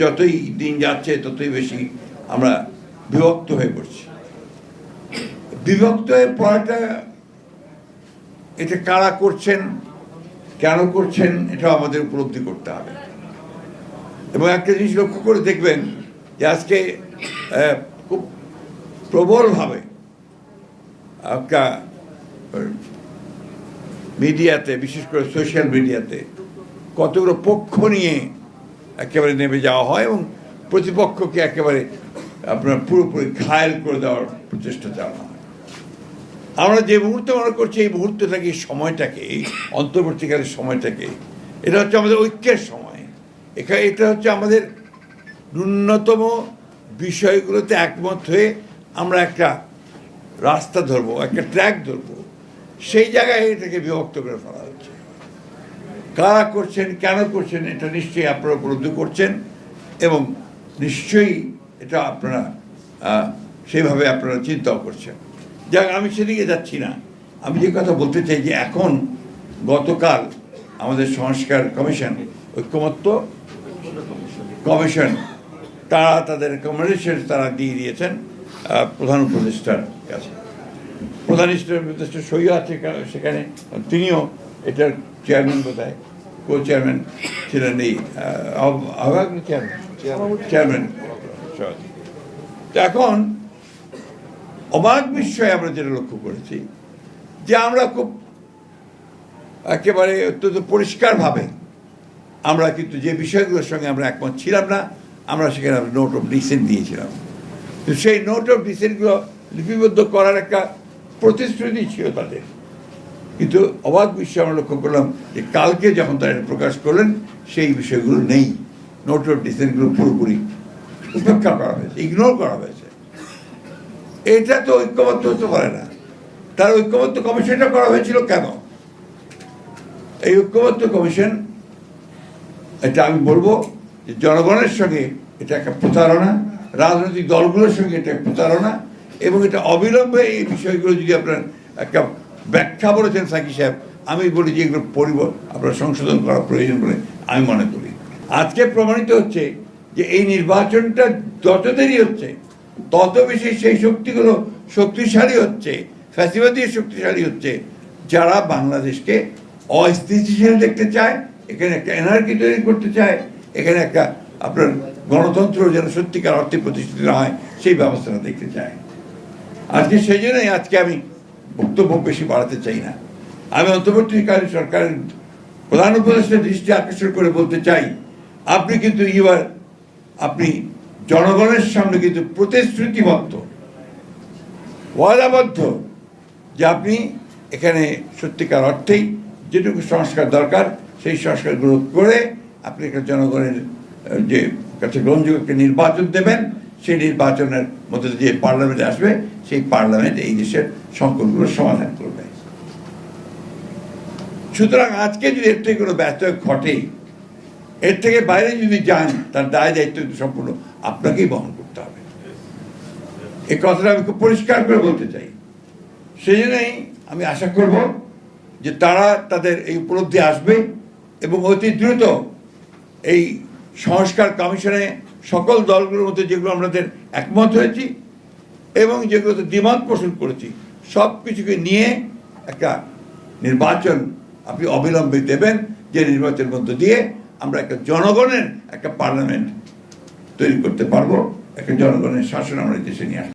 যতই দিন যাচ্ছে, ততই বেশি আমরা বিভক্ত হয়ে পড়ছি। বিভক্ত হয়ে পড়াটা এটা কারা করছেন, কেন করছেন এটা আমাদের উপলব্ধি করতে হবে। এবং একটা জিনিস লক্ষ্য করে দেখবেন যে আজকে খুব প্রবলভাবে একটা মিডিয়াতে, বিশেষ করে সোশ্যাল মিডিয়াতে কতগুলো পক্ষ নিয়ে একেবারে নেমে যাওয়া হয় এবং প্রতিপক্ষকে একেবারে আপনার পুরোপুরি ঘায়েল করে দেওয়ার প্রচেষ্টা চালানো হয়। আমরা যে মুহূর্তে মনে করছি, এই মুহূর্তটাকে এই সময়টাকে, এই অন্তর্বর্তীকালের সময়টাকে, এটা হচ্ছে আমাদের ঐক্যের সময়। এখানে এটা হচ্ছে আমাদের ন্যূনতম বিষয়গুলোতে একমত হয়ে আমরা একটা রাস্তা ধরবো, একটা ট্র্যাক ধরবো। সেই জায়গায় এটাকে বিভক্ত করে ফেলা হচ্ছে। কারা করছেন, কেন করছেন, এটা নিশ্চয়ই আপনারা উপলব্ধি করছেন এবং নিশ্চয়ই এটা আপনারা সেইভাবে আপনারা চিন্তাও করছেন। যাক, আমি সেদিকে যাচ্ছি না। আমি যে কথা বলতে চাই যে এখন গতকাল আমাদের সংস্কার কমিশন, ঐক্যমত্য কমিশন, তারা তাদের রেকমেন্ডেশন তারা দিয়ে দিয়েছেন প্রধান উপদেষ্টার কাছে। প্রধান উপদেষ্টা সই আছে সেখানে, তিনিও এটার চেয়ারম্যান বোধহয় কো চেয়ারম্যান ছিলেন এই আহ্বায়ক চেয়ারম্যান চেয়ারম্যান তো এখন অবাক বিস্ময়ে আমরা যেটা লক্ষ্য করেছি যে আমরা খুব একেবারে অত্যন্ত পরিষ্কারভাবে আমরা কিন্তু যে বিষয়গুলোর সঙ্গে আমরা একমত ছিলাম না আমরা সেখানে নোট অফ ডিসেন্ট দিয়েছিলাম। তো সেই নোট অফ ডিসেন্টগুলো লিপিবদ্ধ করার একটা প্রতিশ্রুতি ছিল তাদের। কিন্তু অবাক বিষয় আমরা লক্ষ্য করলাম যে কালকে যখন তারা প্রকাশ করলেন, সেই বিষয়গুলো নেই। নোট অফ ডিসেন্টগুলো পুরোপুরি উপেক্ষা করা হয়েছে ইগনোর করা হয়েছে। এটা তো ঐক্যবদ্ধ হতে পারে না। তার ঐক্যবদ্ধ কমিশনটা করা হয়েছিল কেন? এই ঐক্যবদ্ধ কমিশন, এটা আমি বলব যে জনগণের সঙ্গে এটা একটা প্রতারণা, রাজনৈতিক দলগুলোর সঙ্গে এটা প্রতারণা, এবং এটা অবিলম্বে এই বিষয়গুলো যদি আপনার একটা ব্যাখ্যা বলেছেন সাকি সাহেব। আমি বলি যে এগুলো পরিব, আপনার সংশোধন করা প্রয়োজন বলে আমি মনে করি। আজকে প্রমাণিত হচ্ছে যে এই নির্বাচনটা যত দেরি হচ্ছে, তত বেশি সেই শক্তিগুলো শক্তিশালী হচ্ছে, ফ্যাসিবাদী শক্তিশালী হচ্ছে, যারা বাংলাদেশকে অস্থিতিশীল দেখতে চায়, এখানে একটা এনার্কি তৈরি করতে চায়, এখানে একটা আপনার গণতন্ত্র যেন সত্যিকার অর্থে প্রতিষ্ঠিত না হয়, সেই ব্যবস্থাটা দেখতে চায়। আজকে সেই জন্যই আজকে আমি বক্তব্য বেশি বাড়াতে চাই না। আমি অন্তর্বর্তীকালীন সরকারের প্রধান উপদেষ্টা দৃষ্টি আকর্ষণ করে বলতে চাই, আপনি কিন্তু এবার আপনি জনগণের সামনে কিন্তু প্রতিশ্রুতিবদ্ধ, ওয়াদাবদ্ধ যে আপনি এখানে সত্যিকার অর্থেই যেটুকু সংস্কার দরকার, সেই সংস্কারগুলো করে আপনি একটা জনগণের যে কাছে গ্রহণযোগ্য নির্বাচন দেবেন। সেই নির্বাচনের মধ্যে যে পার্লামেন্ট আসবে, সেই পার্লামেন্ট এই দেশের সংকটগুলোর সমাধান করবে। সুতরাং আজকে যদি এর থেকে কোনো ব্যর্থ ঘটে, এর থেকে বাইরে যদি যান, তার দায় দায়িত্ব সম্পূর্ণ আপনাকেই বহন করতে হবে। এই কথাটা আমি খুব পরিষ্কার করে বলতে চাই। সেই জন্যই আমি আশা করব যে তারা তাদের এই উপলব্ধি আসবে এবং অতি দ্রুত এই সংস্কার কমিশনে সকল দলগুলোর মধ্যে যেগুলো আমাদের একমত হয়েছি এবং যেগুলোতে দ্বিমত পোষণ করেছি, সব কিছুকে নিয়ে একটা নির্বাচন আপনি অবিলম্বে দেবেন, যে নির্বাচনের মধ্য দিয়ে আমরা একটা জনগণের একটা পার্লামেন্ট তৈরি করতে পারব, একটা জনগণের শাসন আমরা দেশে নিয়ে